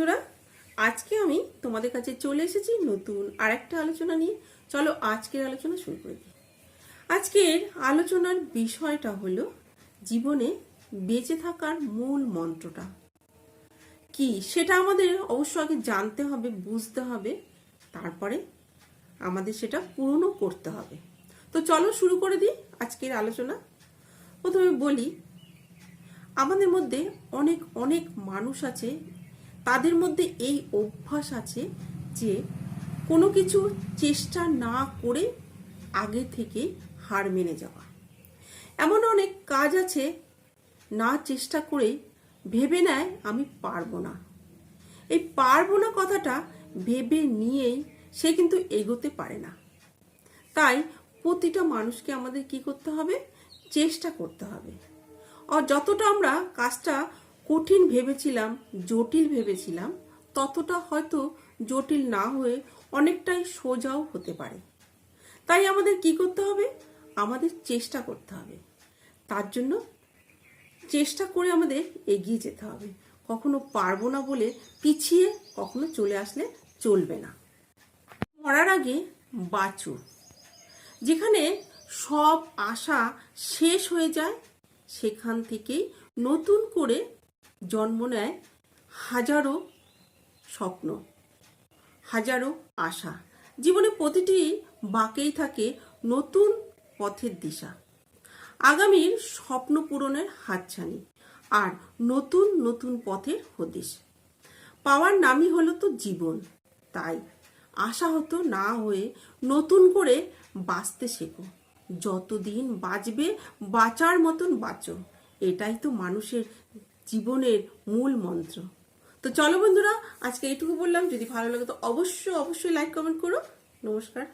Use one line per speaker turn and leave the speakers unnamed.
বন্ধুরা, আজকে আমি তোমাদের কাছে চলে এসেছি নতুন আরেকটা আলোচনা নিয়ে। চলো আজকের আলোচনা শুরু করে। দিই আজকের আলোচনার বিষয়টা হলো জীবনে বেঁচে থাকার মূল মন্ত্রটা। কি? সেটা আমাদের অবশ্য আগে জানতে হবে, বুঝতে হবে। তারপরে আমাদের সেটা পূরণও করতে হবে। তো চলো শুরু করে দিই আজকের আলোচনা। প্রথমে বলি, আমাদের মধ্যে অনেক অনেক মানুষ আছে তাদের মধ্যে এই অভ্যাস আছে যে কোনো কিছু চেষ্টা না করে আগে থেকে হার মেনে যাওয়া। এমন অনেক কাজ আছে, না চেষ্টা করে ভেবে নেয়, আমি পারব না। এই পারব না কথাটা ভেবে নিয়েই সে কিন্তু এগোতে পারে না। তাই প্রতিটা মানুষকে আমাদের কি করতে হবে? চেষ্টা করতে হবে। আর যতটা আমরা কাজটা কঠিন ভেবেছিলাম, জটিল ভেবেছিলাম, ততটা হয়তো জটিল না হয়ে অনেকটাই সোজাও হতে পারে। তাই আমাদের কি করতে হবে? আমাদের চেষ্টা করতে হবে। তার জন্য চেষ্টা করে আমাদের এগিয়ে যেতে হবে। কখনো পারব না বলে পিছিয়ে, কখনো চলে আসলে চলবে না। মরার আগে বাঁচো যেখানে সব আশা শেষ হয়ে যায়, সেখান থেকেই নতুন করে জন্ম নেয় হাজারো স্বপ্ন, হাজারো আশা। জীবনে প্রতিটি বাঁকেই থাকে নতুন পথের দিশা। আগামীর স্বপ্ন পূরণের হাতছানি আর নতুন নতুন পথের হদিশ। পাওয়ার নামই হলো তো জীবন। তাই আশা হতো না হয়ে নতুন করে বাঁচতে শেখো। যতদিন বাঁচবে, বাঁচার মতন বাঁচো। এটাই তো মানুষের জীবনের মূল মন্ত্র। তো চলো বন্ধুরা, আজকে এইটুকু বললাম। যদি ভালো লাগে তো অবশ্যই অবশ্যই লাইক কমেন্ট করো। নমস্কার।